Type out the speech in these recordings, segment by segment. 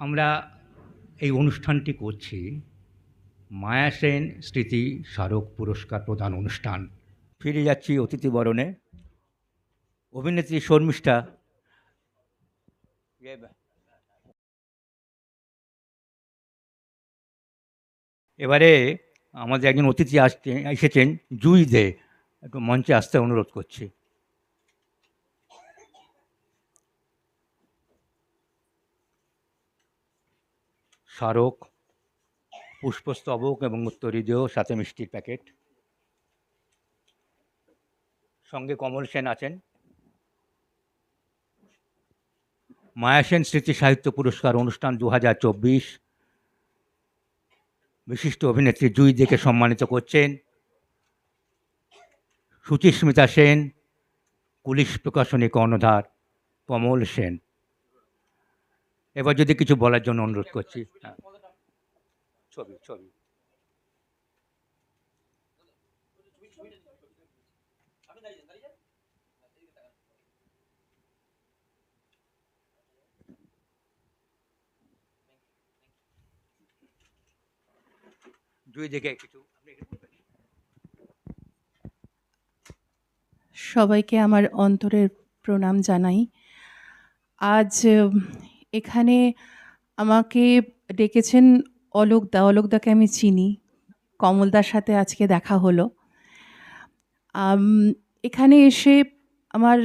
আমরা এই অনুষ্ঠানটি করছি মায়া সেন স্মৃতি স্মারক পুরস্কার প্রদান অনুষ্ঠান। ফিরে যাচ্ছি অতিথি বরণে। অভিনেত্রী শর্মিষ্ঠা। এবারে আমাদের একজন অতিথি আসতে এসেছেন জুই দে। একটু মঞ্চে আসতে অনুরোধ করছি। স্মারক পুষ্পস্তবক এবং উত্তরীয় সাথে মিষ্টির প্যাকেট। সঙ্গে কমল সেন আছেন। মায়া সেন স্মৃতি সাহিত্য পুরস্কার অনুষ্ঠান দু হাজার চব্বিশ। বিশিষ্ট অভিনেত্রী জুই দেকে সম্মানিত করছেন। সুচিস্মিতা সেন, পুলিশ প্রকাশনী কর্ণধার কমল সেন। এবার যদি কিছু বলার জন্য অনুরোধ করছি হ্যাঁ। ছবি ছবি কিছু কিছু বলবেন? সবাইকে আমার অন্তরের প্রণাম জানাই আজ এখানে আমাকে ডেকেছেন অলোকদা অলোকদাকে আমি চিনি। কমলদার সাথে আজকে দেখা হলো। এখানে এসে আমার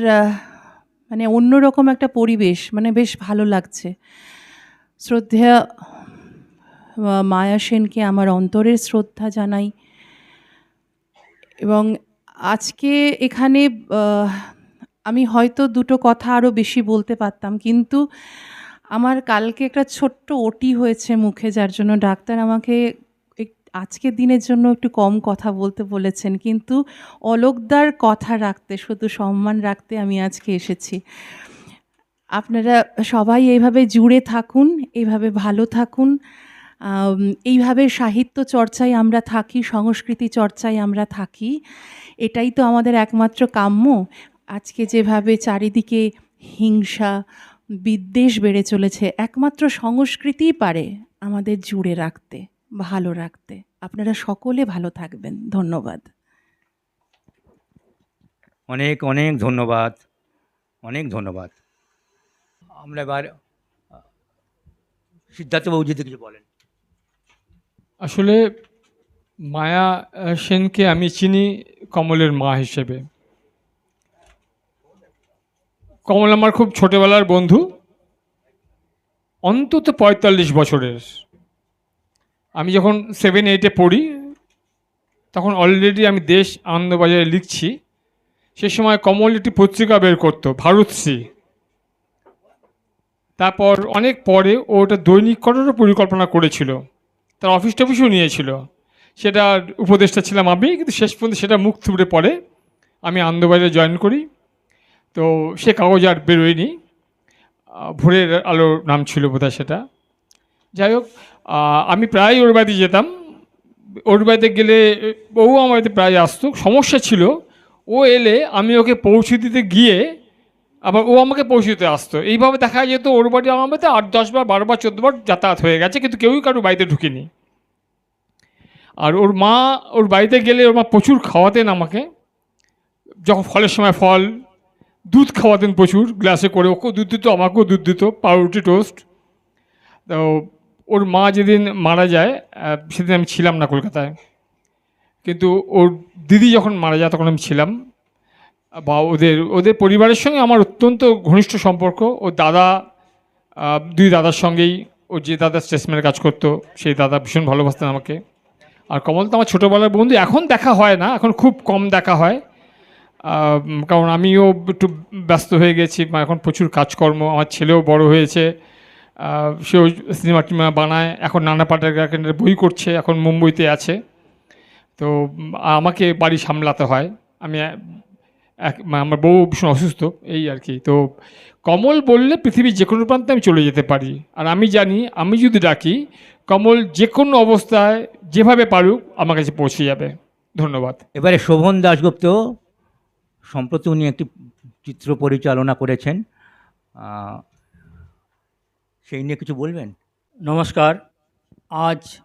মানে অন্যরকম একটা পরিবেশ মানে বেশ ভালো লাগছে। শ্রদ্ধেয়া আহ, মায়া সেনকে আমার অন্তরের শ্রদ্ধা জানাই। এবং আজকে এখানে আমি হয়তো দুটো কথা আরও বেশি বলতে পারতাম কিন্তু আমার কালকে একটা ছোট্ট ওটি হয়েছে মুখে, যার জন্য ডাক্তার আমাকে আজকের দিনের জন্য একটু কম কথা বলতে বলেছেন। কিন্তু অলোকদার কথা রাখতে, শুধু সম্মান রাখতে আমি আজকে এসেছি। আপনারা সবাই এইভাবে জুড়ে থাকুন, এইভাবে ভালো থাকুন। এইভাবে সাহিত্য চর্চায় আমরা থাকি, সংস্কৃতি চর্চায় আমরা থাকি। এটাই তো আমাদের একমাত্র কাম্য। আজকে যেভাবে চারিদিকে হিংসা বিদ্বেষ বেড়ে চলেছে। একমাত্র সংস্কৃতিই পারে আমাদের জুড়ে রাখতে ভালো রাখতে। আপনারা সকলে ভালো থাকবেন। ধন্যবাদ। অনেক অনেক ধন্যবাদ। অনেক ধন্যবাদ। আমরা এবার সিদ্ধার্থবাবু যদি কিছু বলেন। আসলে মায়া সেনকে আমি চিনি কমলের মা হিসেবে। কমল আমার খুব ছোটবেলার বন্ধু, অন্তত পঁয়তাল্লিশ বছরের। আমি যখন সেভেন এইটে পড়ি, তখন অলরেডি আমি দেশ আনন্দবাজারে লিখছি। সে সময় কমল একটি পত্রিকা বের করতো ভারতশ্রী তারপর অনেক পরে ও ওটা দৈনিক করারও পরিকল্পনা করেছিল। তার অফিস টফিসও নিয়েছিল। সেটা উপদেষ্টা ছিলাম আমি, কিন্তু শেষ পর্যন্ত সেটা মুখ থুবড়ে পড়ে। আমি আনন্দবাজারে জয়েন করি। তো সে কাগজ আর বেরোয়নি। ভোরের আলো নাম ছিল বোধহয় সেটা। যাই হোক আমি প্রায় ওর বাড়িতে যেতাম। ওর বাড়িতে গেলে ও আমার বাড়িতে প্রায় আসতো। সমস্যা ছিল, ও এলে আমি ওকে পৌঁছে দিতে গিয়ে আবার ও আমাকে পৌঁছে দিতে আসতো। এইভাবে দেখা যেত ওর বাড়ি আমার বাড়িতে আট, দশ বার, বারো বার, চোদ্দ বার যাতায়াত হয়ে গেছে, কিন্তু কেউই কারও বাড়িতে ঢুকিনি। আর ওর মা, ওর বাড়িতে গেলে ওর মা প্রচুর খাওয়াতেন আমাকে। যখন ফলের সময় ফল দুধ খাওয়াতেন প্রচুর, গ্লাসে করে ওকেও দুধ দিত, আমাকেও দুধ দিত, পাউরুটি টোস্ট। তো ওর মা যেদিন মারা যায় সেদিন আমি ছিলাম না কলকাতায়। কিন্তু ওর দিদি যখন মারা যায়, তখন আমি ছিলাম। বা ওদের ওদের পরিবারের সঙ্গে আমার অত্যন্ত ঘনিষ্ঠ সম্পর্ক। ও দাদা দুই দাদার সঙ্গেই ও যে দাদা স্টেশনের কাজ করতো, সেই দাদা ভীষণ ভালোবাসতেন আমাকে। আর কমল তো আমার ছোটোবেলার বন্ধু, এখন দেখা হয় না, এখন খুব কম দেখা হয়। কারণ আমিও একটু ব্যস্ত হয়ে গেছি এখন প্রচুর কাজকর্ম, আমার ছেলেও বড় হয়েছে। সেও সিনেমা টিমা বানায়, এখন নানা পাটের বই করছে, এখন মুম্বইতে আছে। তো আমাকে বাড়ি সামলাতে হয়। আমি এক আমার বউ ভীষণ অসুস্থ, এই আর কি। তো, কমল বললে পৃথিবীর যে কোনো প্রান্তে আমি চলে যেতে পারি। আর আমি জানি, আমি যদি ডাকি, কমল যে কোনো অবস্থায় যেভাবে পারুক, আমার কাছে পৌঁছে যাবে। ধন্যবাদ। এবারে শোভন দাশগুপ্ত সম্প্রতি উনি একটি চিত্র পরিচালনা করেছেন। সেই নিয়ে কিছু বলবেন? নমস্কার। আজ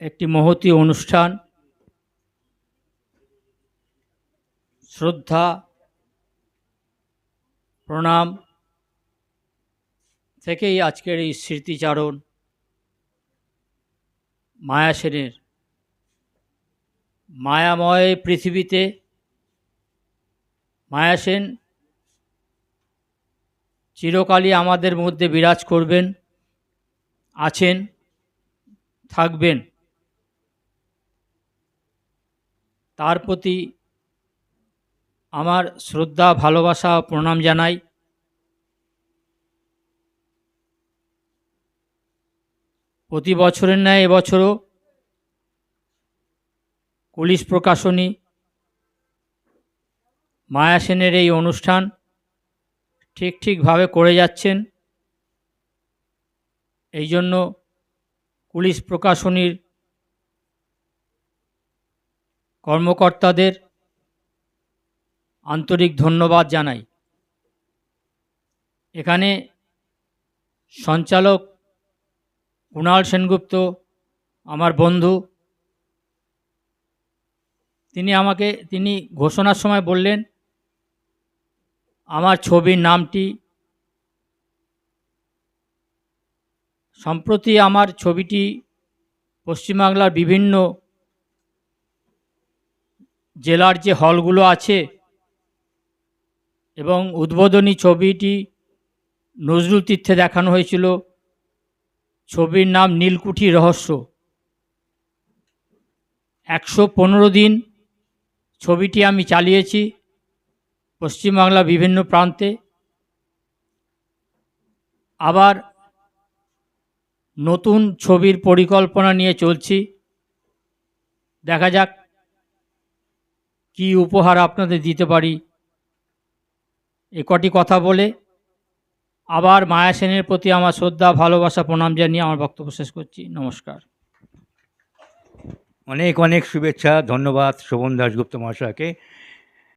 একটি মহতি অনুষ্ঠান। শ্রদ্ধা, প্রণাম থেকেই আজকের এই স্মৃতিচারণ মায়া সেনের। মায়াময় পৃথিবীতে মায়া সেন, চিরকালই আমাদের মধ্যে বিরাজ করবেন, আছেন, থাকবেন। তার প্রতি আমার শ্রদ্ধা, ভালোবাসা, প্রণাম জানাই। প্রতি বছরের ন্যায় এবছরও পুলিশ প্রকাশনী মায়া সেনের এই অনুষ্ঠান ঠিক ঠিকভাবে করে যাচ্ছেন। এই জন্য পুলিশ প্রকাশনীর কর্মকর্তাদের আন্তরিক ধন্যবাদ জানাই। এখানে সঞ্চালক কুণাল সেনগুপ্ত, আমার বন্ধু, তিনি আমাকে, তিনি ঘোষণার সময় বললেন আমার ছবির নামটি সম্প্রতি আমার ছবিটি পশ্চিমবাংলার বিভিন্ন জেলার যে হলগুলো আছে এবং উদ্বোধনী ছবিটি নজরুল তীর্থে দেখানো হয়েছিল, ছবির নাম নীলকুঠি রহস্য। একশো পনেরো দিন ছবিটি আমি চালিয়েছি। পশ্চিমবাংলা বিভিন্ন প্রান্তে। আবার নতুন ছবির পরিকল্পনা নিয়ে চলছি। দেখা যাক কি উপহার আপনাদের দিতে পারি। এ কটি কথা বলে আবার মায়া সেনের প্রতি আমার শ্রদ্ধা, ভালোবাসা, প্রণাম জানিয়ে আমার বক্তব্য শেষ করছি। নমস্কার। অনেক অনেক শুভেচ্ছা, ধন্যবাদ, শোভন দাশগুপ্ত মহাশয়কে।